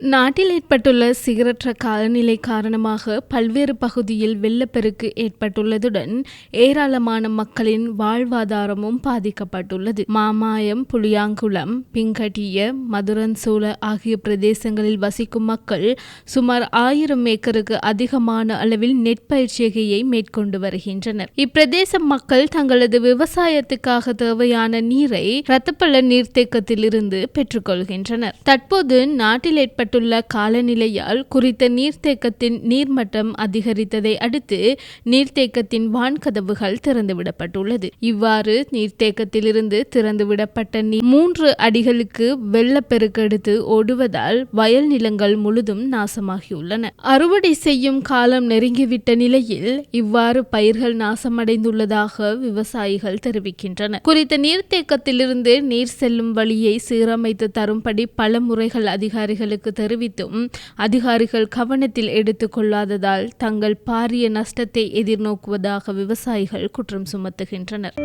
நாட்டில் ஏற்பட்டுள்ள சிகரற்ற காலநிலை காரணமாக பல்வேறு பகுதியில் வெள்ளப்பெருக்கு ஏற்பட்டுள்ளதுடன் ஏராளமான மக்களின் வாழ்வாதாரமும் பாதிக்கப்பட்டுள்ளது. மாமாயம் புளியாங்குளம் பிங்கட்டிய மதுரன்சோல ஆகிய பிரதேசங்களில் வசிக்கும் மக்கள் சுமார் ஆயிரம் ஏக்கருக்கு அதிகமான அளவில் நெற்பயிற்சிகையை மேற்கொண்டு வருகின்றனர். இப்பிரதேச மக்கள் தங்களது விவசாயத்துக்காக தேவையான நீரை ரத்தப்பள்ள நீர்த்தேக்கத்திலிருந்து பெற்றுக்கொள்கின்றனர். தற்போது நாட்டில் ஏற்பட்ட ஏற்பட்டுள்ள காலநிலையால் குறித்த நீர்த்தேக்கத்தின் நீர்மட்டம் அதிகரித்ததை அடுத்து நீர்த்தேக்கத்தின் வான்கதவுகள் திறந்துவிடப்பட்டுள்ளது. இவ்வாறு நீர்த்தேக்கத்திலிருந்து திறந்துவிடப்பட்ட நீர் மூன்று அடிகளுக்கு வெள்ளப்பெருக்கெடுத்து ஓடுவதால் வயல் நிலங்கள் முழுதும் நாசமாகியுள்ளன. அறுவடை செய்யும் காலம் நெருங்கிவிட்ட நிலையில் இவ்வாறு பயிர்கள் நாசமடைந்துள்ளதாக விவசாயிகள் தெரிவிக்கின்றனர். குறித்த நீர்த்தேக்கத்திலிருந்து நீர் செல்லும் வழியை சீரமைத்து தரும்படி பல முறைகள் அதிகாரிகளுக்கு தெரிவித்தும் அதிகாரிகள் கவனத்தில் எடுத்துக் கொள்ளாததால் தங்கள் பாரிய நஷ்டத்தை எதிர்நோக்குவதாக விவசாயிகள் குற்றம் சுமத்துகின்றனர்.